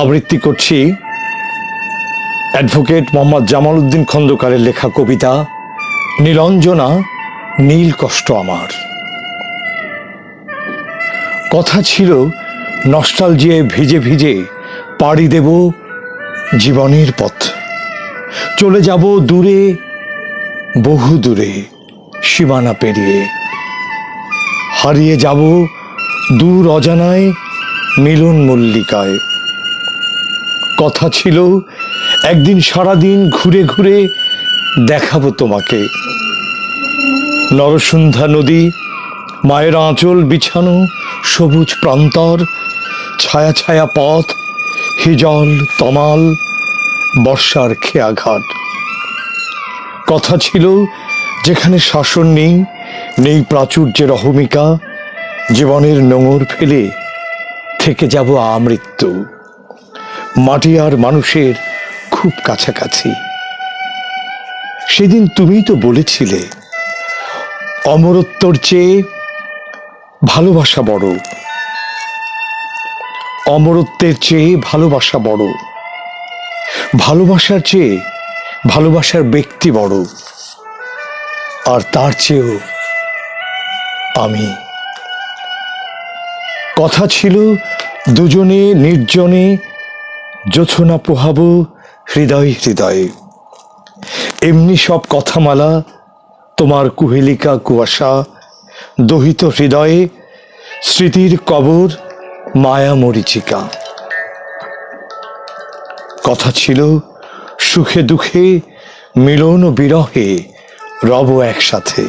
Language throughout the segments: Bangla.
আবৃত্তি করছি অ্যাডভোকেট মোহাম্মদ জামাল উদ্দিন খন্দকারের লেখা কবিতা নীলঞ্জনা নীল কষ্ট আমার। কথা ছিল নস্টালজিয়ে ভিজে ভিজে পাড়ি দেব জীবনের পথ। চলে যাব দূরে, বহু দূরে, সীমানা পেরিয়ে। হারিয়ে যাব দূর অজানায় মিলন মল্লিকায়। কথা ছিল, একদিন সারাদিন ঘুরে ঘুরে দেখাবো তোমাকে। নরসুন্ধা নদী, মায়ের আঁচল বিছানো সবুজ প্রান্তর, ছায়া ছায়া পথ হিজল তমাল, বর্ষার খেয়াঘাট। কথা ছিল, যেখানে শাসন নেই নেই প্রাচুর্যের অহমিকা জীবনের নোঙর ফেলে থেকে যাব আমৃত্যু। মাটি আর মানুষের খুব কাছাকাছি। সেদিন তুমি তো বলেছিলে, অমরত্বর চেয়ে ভালোবাসা বড়। অমরত্বের চেয়ে ভালোবাসা বড়। ভালোবাসার চেয়ে ভালোবাসার ব্যক্তি বড়। আর তার চেয়েও আমি। কথা ছিল দুজনে নির্জনে জোছনা পোহাব হৃদয়, হৃদয়ে। এমনি সব কথামালা, তোমার কুহেলিকা কুয়াশা, দহিত হৃদয়ে, স্মৃতির কবর, মায়া মরিচিকা। কথা ছিল, সুখে দুঃখে, মিলন ও বিরহে, রব একসাথে।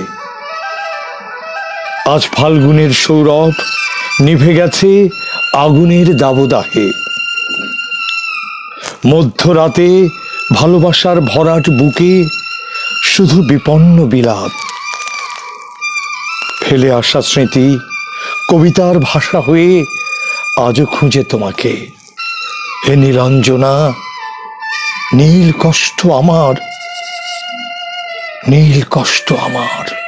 আজ ফাল্গুনের সৌরভ, নিভে গেছে আগুনের দাবদাহে। মধ্যরাতে ভালোবাসার ভরাট বুকে শুধু বিপন্ন বিলাপ। ফেলে আসা স্মৃতি কবিতার ভাষা হয়ে আজও খুঁজে তোমাকে। হে নীলাঞ্জনা, নীল কষ্ট আমার, নীল কষ্ট আমার।